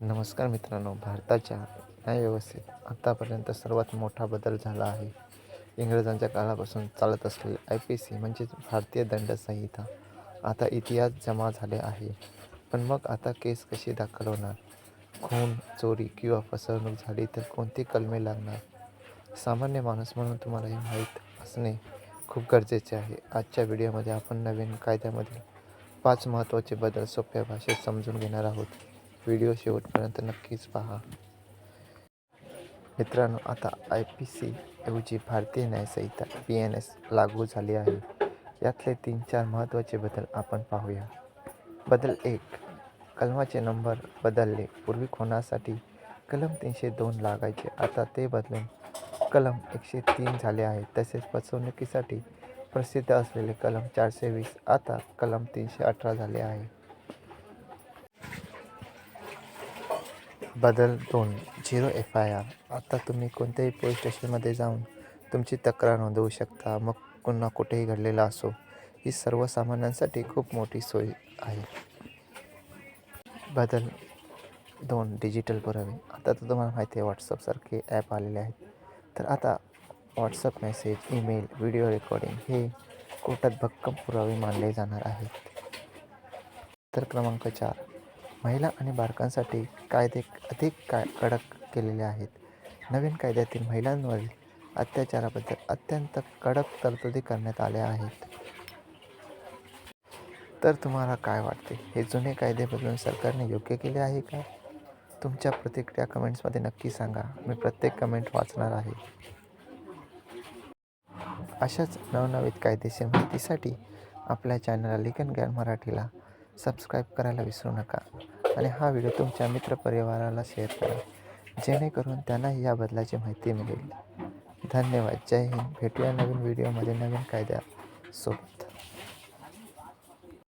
नमस्कार मित्रांनो भारताच्या न्यायव्यवस्थेत आत्तापर्यंत सर्वात मोठा बदल झाला आहे. इंग्रजांच्या काळापासून चालत असलेली आय पी सी म्हणजेच भारतीय दंड संहिता आता इतिहास जमा झाले आहे. पण मग आता केस कशी दाखल होणार? खून चोरी किंवा फसवणूक झाली तर कोणती कलमे लागणार? सामान्य माणूस म्हणून तुम्हाला हे माहीत असणे खूप गरजेचे आहे. आजच्या व्हिडिओमध्ये आपण नवीन कायद्यामधील पाच महत्त्वाचे बदल सोप्या भाषेत समजून घेणार आहोत. व्हिडिओ शेवटपर्यंत नक्कीच पहा. मित्रांनो आता आय पी सी ऐवजी भारतीय न्यायसंहिता पी एन एस लागू झाली आहे. यातले तीन चार महत्त्वाचे बदल आपण पाहूया. बदल एक कलमाचे नंबर बदलले. पूर्वी खुनासाठी कलम तीनशे दोन लागायचे. आता ते बदलून कलम एकशे तीन झाले आहे. तसेच फसवणुकीसाठी प्रसिद्ध असलेले कलम चारशे वीस आता कलम तीनशे अठरा झाले आहे. बदल दोन. झिरो एफ आय आर आता तुम्ही कोणत्याही पोलीस स्टेशनमध्ये जाऊन तुमची तक्रार नोंदवू शकता. मग पुन्हा कुठेही घडलेला असो ही सर्वसामान्यांसाठी खूप मोठी सोय आहे. बदल दोन. डिजिटल पुरावे. आता तर तुम्हाला माहिती आहे व्हॉट्सअपसारखे ॲप आलेले आहेत. तर आता WhatsApp message email video recording हे कोर्टात भक्कम पुरावे मानले जाणार आहेत. तर क्रमांक चार. महिला आणि बालकांसाठी कायदे अधिक काय कडक केलेले आहेत. नवीन कायद्यातील महिलांवरील अत्याचाराबद्दल अत्यंत कडक तरतुदी करण्यात आल्या आहेत. तर तुम्हाला काय वाटते? हे जुने कायदे बदलून सरकारने योग्य केले आहे का? तुमच्या प्रतिक्रिया कमेंट्समध्ये नक्की सांगा. मी प्रत्येक कमेंट वाचणार आहे. अशाच नवनवीन कायदेशीर माहितीसाठी आपल्या चॅनल लिखन ज्ञान मराठीला सबस्क्राईब करायला विसरू नका. आणि हा व्हिडिओ तुमच्या मित्रपरिवाराला शेअर करा. जेणेकरून त्यांनाही या बदलाची माहिती मिळेल. धन्यवाद. जय हिंद. भेटूया नवीन व्हिडिओमध्ये नवीन कायद्या सोबत